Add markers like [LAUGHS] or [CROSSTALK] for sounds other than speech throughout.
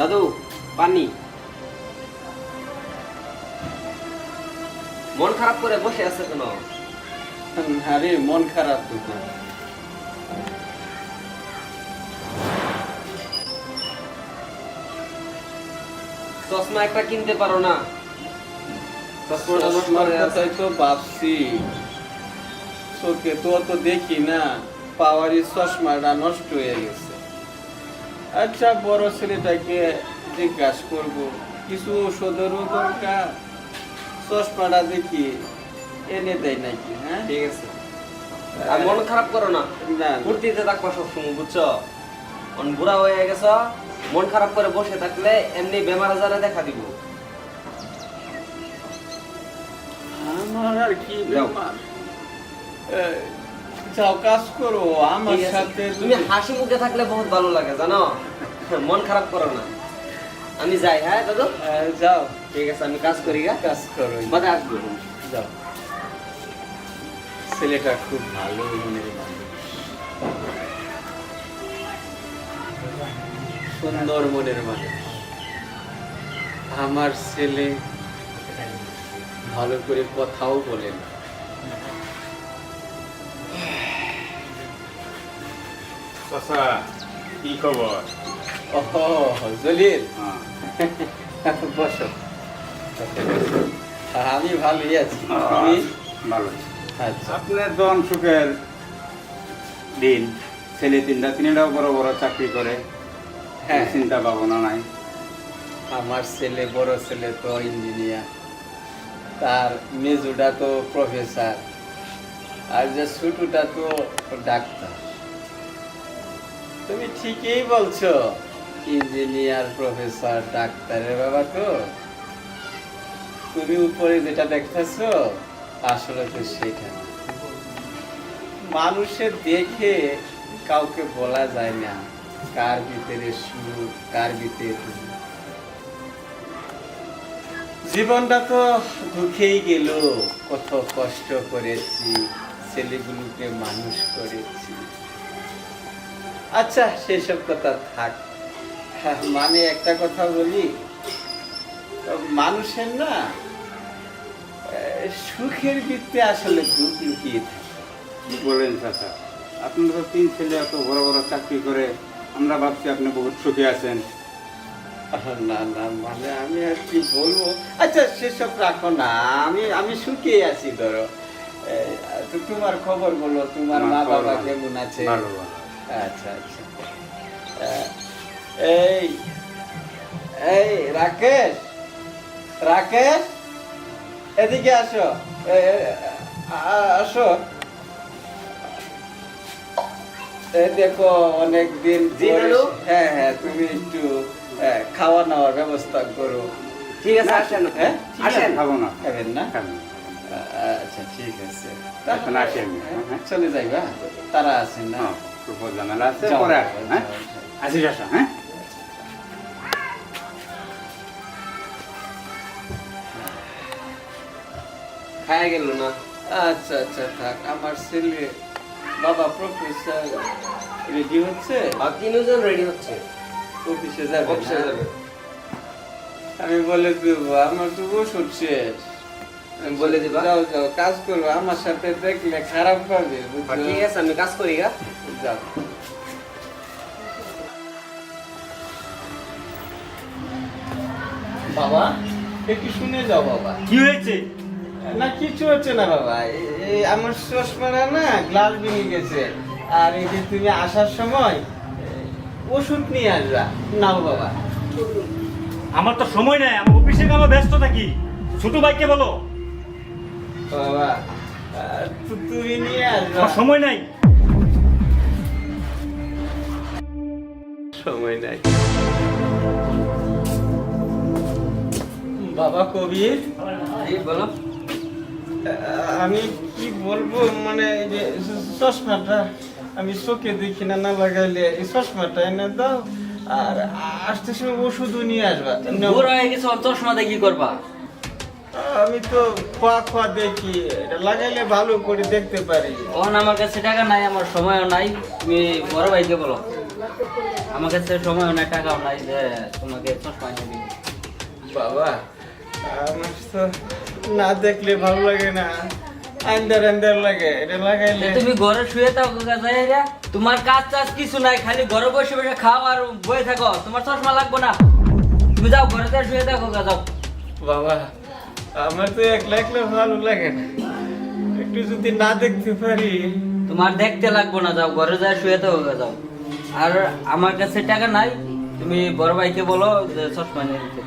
দাদু পানি। মন খারাপ করে বসে আছে কেন? আরে মন খারাপ তো চশমা একটা কিনতে পারো না। তো ভাবছি। চোখে তো অত দেখি না পাওয়ারি চশমাটা নষ্ট হয়ে গেছে। আচ্ছা বড় ছেলেটাকে জিজ্ঞাসা করব। কিছু ওষুধেরও দরকার? চশমাটা দেখি এনে দেয় নাকি হ্যাঁ? ঠিক আছে। আর মন খারাপ করো না। ফুর্তিতে থাকবা সবসময় বুঝছ? অন বুড়া হয়ে গেছ মন খারাপ করে বসে থাকলে এমনি বেমার আজারে দেখা দিব। আমার আর কি যাও। যাও কাজ করো আমার সাথে তুমি হাসি মুখে থাকলে বহুত ভালো লাগে জানো? [LAUGHS] মন খারাপ করো না। আমি যাই হ্যাঁ দাদু? যাও। ঠিক আছে আমি কাজ করি গা কাজ করো বাদে আসব যাও। ছেলেটা খুব ভালো সুন্দর মনের মানুষ। আমার ছেলে ভালো করে কথাও বলে না। চাচা কি খবর ওহো জলিল। হ্যাঁ। বসো। আমি ভালোই আছি। তুমি? ভালো আচ্ছা। আপনার তো সুখের দিন ছেলে তিনটা তিনটাও বড় বড় চাকরি করে। হ্যাঁ। চিন্তা ভাবনা নাই। আমার ছেলে বড় ছেলে তো ইঞ্জিনিয়ার তার মেজুটা তো প্রফেসর আর যে ছোটটা তো ডাক্তার। তুমি ঠিকই বলছো। ইঞ্জিনিয়ার, প্রফেসর, ডাক্তারের বাবা তো। তুমি উপরে যেটা দেখতেছো, আসলে তো সেটা। না। মানুষের দেখে কাউকে বলা যায় না, কার ভিতরে সুর কার ভিতরে জীবনটা তো দুঃখেই গেল। কত কষ্ট করেছি, ছেলেগুলোকে মানুষ করেছি। আচ্ছা সেসব কথা থাক। হ্যাঁ, মানে একটা কথা বলি। মানুষের না সুখের বৃত্তে আসলে দুঃখ লুকিয়ে থাকে। বলেন চাচা? আপনার তো তিন ছেলে এত বড় বড় চাকরি করে আমরা ভাবছি আপনি বহুত সুখী আছেন। না না মানে আমি আর কি বলব? আচ্ছা সেসব রাখো না আমি আমি সুখে আছি ধরো। তোমার খবর বলো তোমার মা বাবা কেমন আছে? ভালো ভালো। আচ্ছা আচ্ছা। এই এই রাকেশ রাকেশ এদিকে আসো। আসো। দেখো অনেক দিন? হ্যাঁ হ্যাঁ তুমি একটু খাওয়া নেওয়ার ব্যবস্থা করো। ঠিক আছে আসেন। হ্যাঁ? আসেন খাব না। খাবেন না? আচ্ছা ঠিক আছে। এখন আসি আমি, হ্যাঁ, হ্যাঁ? চলে যাইবা। তারা আছেন না? হ্যাঁ খুব ঝামেলা আছে পরে হ্যাঁ? যাও। হ্যাঁ? খায়া গেল না। আচ্ছা আচ্ছা থাক আমার ছেলে বাবা প্রফেসর রেডি হচ্ছে? আর তিনজন রেডি হচ্ছে। অফিসে যাবে অফিসে যাবে। আমি বলে দেবো আমার তো ওষুধ শেষ। আমি বলে দিবা। যাও যাও কাজ করব আমার সাথে দেখলে খারাপ পাবে ঠিক আছে আমি কাজ করি গা যাও। বাবা একটু শুনে যাও বাবা। কি হয়েছে? না কিছু হচ্ছে না বাবা। এ- এই আমার চশমাটা না গ্লাস ভেঙে গেছে। আর এই যে তুমি আসার সময় ওষুধ নিয়ে আসবা। নাও বাবা। আমার তো সময় নাই আমি অফিসে কামে ব্যস্ত থাকি। ছোট ভাইকে বলো। বাবা তুমি নিয়ে আসবা। সময় নাই। সময় নাই। বাবা কবির বলো। আমি কি বলব মানে যে চশমাটা আমি চোখে দেখি না না লাগাইলে এই চশমাটা এনে দাও। আর আসতে সময় ওষুধও নিয়ে আসবা। বুড়ো হয়ে গেছে কি করবা? আমি তো খোয়া খোয়া দেখি এটা লাগাইলে ভালো করে দেখতে পারি। তখন আমার কাছে টাকা নাই আমার সময়ও নাই। তুমি বড় ভাইকে বলো। আমার কাছে সময়ও নাই টাকাও নাই যে তোমাকে চশমা এনে বাবা আমার তো না দেখলে ভালো লাগে না। আন্দার আন্দার লাগে এটা লাগাইলে। তুমি ঘরে শুয়ে থাকো যাইরা তোমার কাজ টাজ কিছু নাই খালি ঘরে বসে বসে খাও আর বয়ে থাকো। তোমার চশমা লাগবে না। তুমি যাও ঘরে শুয়ে থাকো যাও। বাবা আমার তো একলা একলা ভালো লাগে না। একটু যদি না দেখতে পারি। তোমার দেখতে লাগবে না যাও ঘরে যা শুয়ে গা, যাও আর আমার কাছে টাকা নাই তুমি বড় ভাইকে বলো যে চশমা নিয়ে দিতে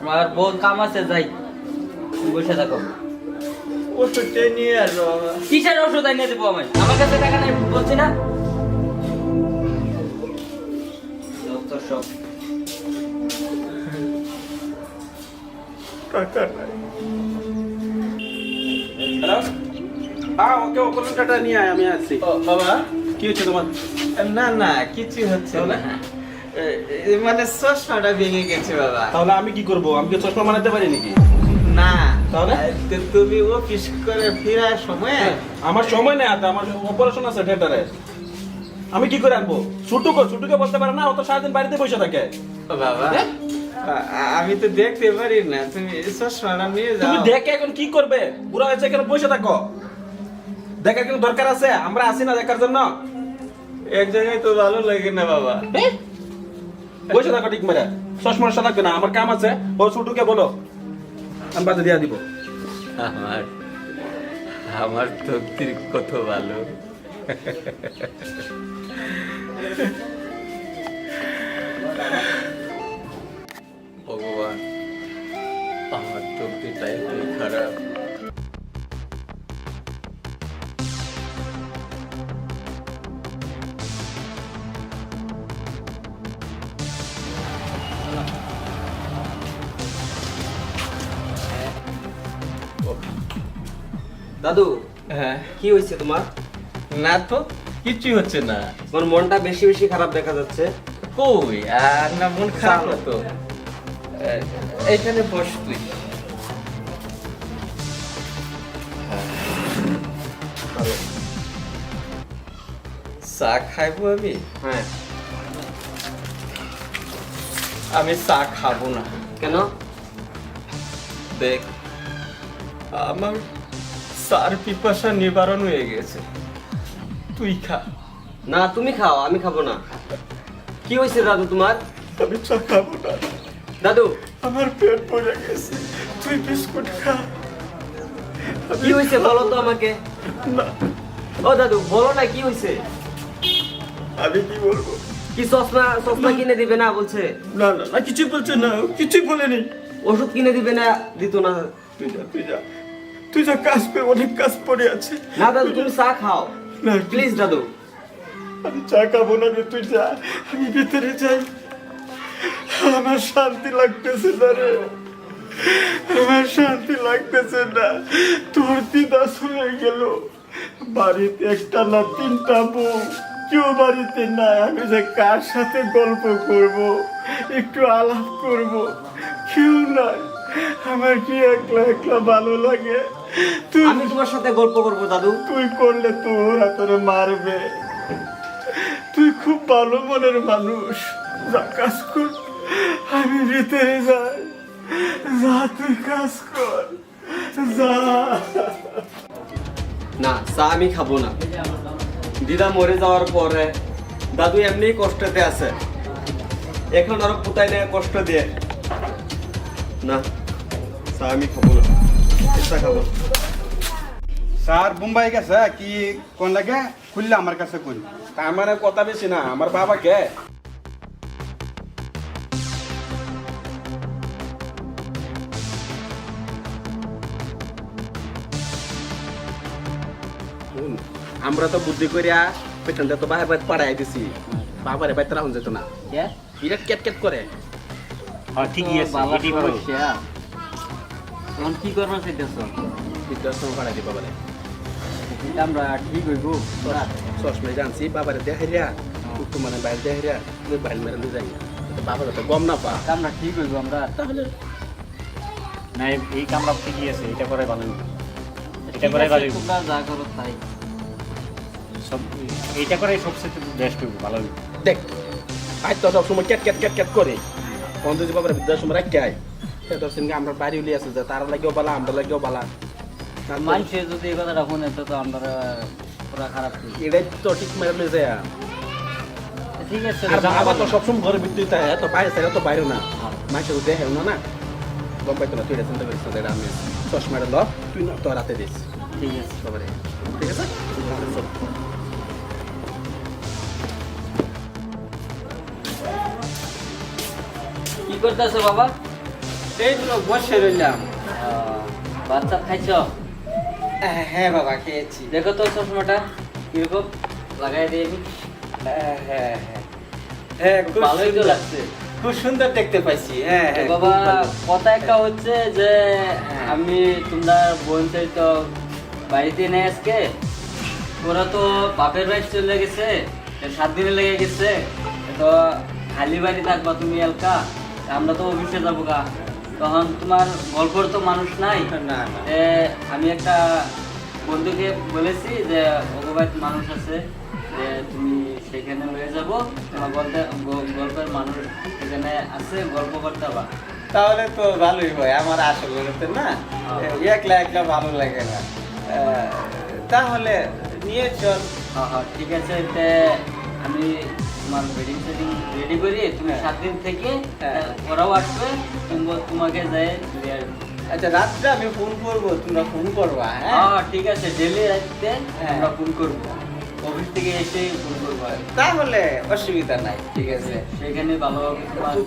আমার বহুত কাম আছে যাই তুমি বসে থাকো। ওষুধটা নিয়ে আসব কিসের ওষুধ এনে দেবো আমি আমার কাছে টাকা নাই বলছি না। যত সব টাকা নাই। হ্যালো হ্যাঁ ওকে ওকলনটা নিয়ে আয় আমি আসছি ও, বাবা? কি হচ্ছে তোমার? না না কিছু হচ্ছে না। মানে চশমাটা ভেঙে গেছে বাবা। তাহলে আমি কি করব? আমি কি চশমা বানাতে পারি নাকি? না। তাহলে? তো তুমি অফিস করে ফেরার সময় আমার সময় নেই হাতে আমার অপারেশন আছে থিয়েটারে আমি কি করে আনব? ছুটুকো ছুটুকে বলতে পারে না ও তো সারাদিন বাড়িতে বসে থাকে। বাবা। আ- আমি তো দেখতে পারি না। তুমি চশমাটা নিয়ে তুমি দেখে এখন কি করবে? বুড়া হয়েছে কেন বসে থাকো। দেখার কোনো দরকার আছে। আমরা আসি না দেখার জন্য। এক জায়গায় তো ভালো লাগে না বাবা। বসে থাকো ঠিক মেরে চশমা থাকবে না। আমার কাম আছে। ও ছুটুকে বলো। আমি বাদে দিয়া দিব। আমার আমার তকদির কত ভালো। তকদিরটাই খুবই খারাপ। দাদু হ্যাঁ। কি হয়েছে তোমার? না তো কিছুই হচ্ছে না। তোমার মনটা বেশি বেশি খারাপ দেখা যাচ্ছে। কই? আর না মন খারাপ হতো এখানে বস তুই। চা খাইবো আমি? হ্যাঁ। আমি চা খাব না। কেন? দেখ আমার চার পিপাসা নিবারণ হয়ে গেছে। তুই খা। না তুমি খাও আমি খাব না। কি হয়েছে দাদু তোমার? আমি চা খাব না। দাদু। আমার পেট পড়ে গেছে। তুই বিস্কুট খা। কি হয়েছে বলো তো আমাকে? না। ও দাদু বলো না কি হয়েছে? আমি কি বলব? কি চশমা চশমা কিনে দিবে না বলছে? না না না কিছু বলছে না ও কিছুই বলেনি। ওষুধ কিনে দিবে না দিত না। তুই যা তুই যা তুই যা কাজ করে অনেক কাজ পড়ে আছে। না দাদু তুমি চা খাও। না প্লিজ দাদু। আমি চা খাব না রে তুই যা আমি ভিতরে যাই। আমার শান্তি লাগতেছে না রে। আমার শান্তি লাগতেছে না। তোর দিদা শুনে গেল। বাড়িতে একটা না তিনটা বউ। কেউ বাড়িতে নাই। আমি যে কার সাথে গল্প করব একটু আলাপ করব কেউ নাই। আমার কি একলা একলা ভালো লাগে? তুই আমি তোমার সাথে গল্প করব দাদু। তুই করলে তো ওরা তোরে মারবে। তুই খুব ভালো মনের মানুষ। যা কাজ কর আমি ভিতরে যাই। যা তুই কাজ কর। যা। না চা আমি খাব না। দিদা মরে যাওয়ার পরে দাদু এমনি কষ্টতে আছে। এখন আরও পুতাই নেয় কষ্ট দিয়ে। না চা আমি খাব না। চা খাব। স্যার মুম্বাই গেছে? কি কোন লাগে? খুললে আমার কাছে কোন আমার কথা বেশি না আমার বাবাকে। আমরা তো বুদ্ধি করিয়া পেছনটা তো বাহার বাইর পাড়াই দিছি। বাবারে বাইর রাখুন যেত না। বিরাট কেট কেট করে। হ্যাঁ ঠিকই আছে এটাই ভালো। এখন কি করব চাইতেছ বৃদ্ধাশ্রম পাড়াই দিবা বলে। আমরা ঠিক হইব। তোরা চশমে জানছি বাবারে দেখাইয়া একটু মানে বাইরে দেখাইয়া তুই বাইরে মেরে নিয়ে যাই। বাবা যাতে গম না পা। আমরা ঠিক হইব আমরা। তাহলে না এই- কামরা ঠিকই আছে এটা করে ভালো। এটা করে ভালো। তোমরা যা করো তাই। সব এইটা করে সবচেয়ে বেস্ট হইব ভালো হইব। দেখ আজ তো সবসময় ক্যাট ক্যাট ক্যাট ক্যাট করে। পঞ্চাশ বাবার বিদ্যার সময় রাখতে আয়। তোর সঙ্গে আমরা বাড়ি উলি আছে যে তার লাগেও বালা আমরা লাগেও বালা। মানুষে যদি এই কথাটা শুনে তো তো আমরা পুরা খারাপ এটাই তো ঠিক মেরে লয়ে যায় ঠিক আছে আবার তো সবসময় ঘরের ভিতরে তাই তো বাইরে সাইডে তো বাইরে না। মানুষের তো দেখেও না না। গম পাইতো না তুই এটা চিন্তা করিস এটা আমি চশমাটা ল তুই তোর রাতে দিস। ঠিক আছে। সবারে ঠিক আছে। কি করতেছো বাবা? এই তো বসে রইলাম। বাচ্চা খাইছ? হ্যাঁ বাবা খেয়েছি। দেখো তো চশমাটা কীরকম? লাগাই দিয়ে আমি। হ্যাঁ হ্যাঁ হ্যাঁ। হ্যাঁ ভালোই তো লাগছে। খুব সুন্দর দেখতে পাইছি। হ্যাঁ হ্যাঁ বাবা কথা একটা হচ্ছে যে আমি তোমরা বোন তো বাড়িতে নেই আজকে। তোরা তো বাপের বাড়ি চলে গেছে সাত দিনে লেগে গেছে। তো খালি বাড়ি থাকবা তুমি এলকা। আমরা তো অফিসে যাব গা। তখন তোমার গল্পর তো মানুষ নাই। আমি একটা বন্ধুকে বলেছি যে অগবাইত মানুষ আছে। যে তুমি সেখানে হয়ে যাব। তোমার গল্পের গল্পের মানুষ সেখানে আছে গল্প করতে পারবা তাহলে তো ভালোই হয় আমার আসল তো না? হ্যাঁ। একলা একলা ভালো লাগে না। তাহলে নিয়ে চল। হ্যাঁ হ্যাঁ ঠিক আছে। তে আমি তোমার ওয়েডিং রেডি করি তুমি হ্যাঁ। সাত দিন থেকে হ্যাঁ। ওরাও আসবে তুমি- তোমাকে আসবে। আচ্ছা রাত্রে আমি ফোন করব তোমরা ফোন করবা হ্যাঁ ঠিক আছে ডেলি রাখতে হ্যাঁ। আমরা ফোন করব অফিস থেকে এসে ফোন করব তাহলে অসুবিধা নাই ঠিক আছে সেখানে ভালোভাবে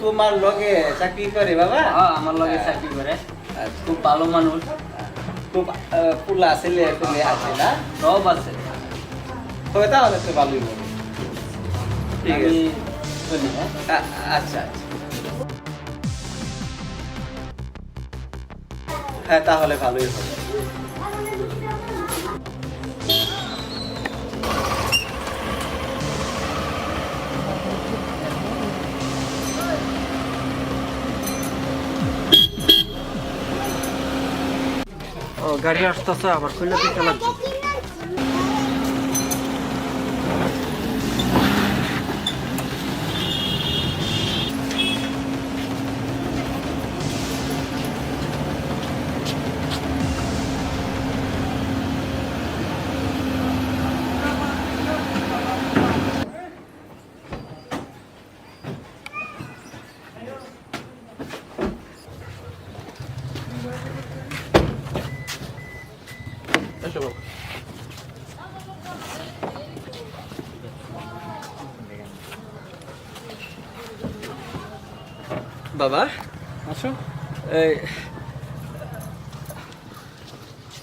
তোমার লগে চাকরি করে বাবা হ্যাঁ আমার লগে। চাকরি করে আচ্ছা। খুব ভালো মানুষ খুব পুলা ছেলে পেলে আছে না সব আছে তবে তাহলে তো ভালোই হবে ঠিক আছে। হ্যাঁ আচ্ছা আচ্ছা। হ্যাঁ তাহলে ভালোই হবে। ও গাড়ি আসতেছে আবার খুলে দিতে লাগবে। বাবা আসো। এই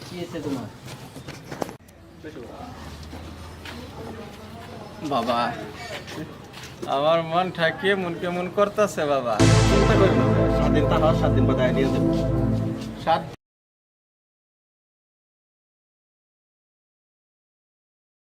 কি আছে তোমার? বাবা আমার মন ঠাকিয়ে মনকে মন করতেছে বাবা। চিন্তা করি না। সাত দিন তার সাত দিন বাদায় নিয়ে যাব। সাত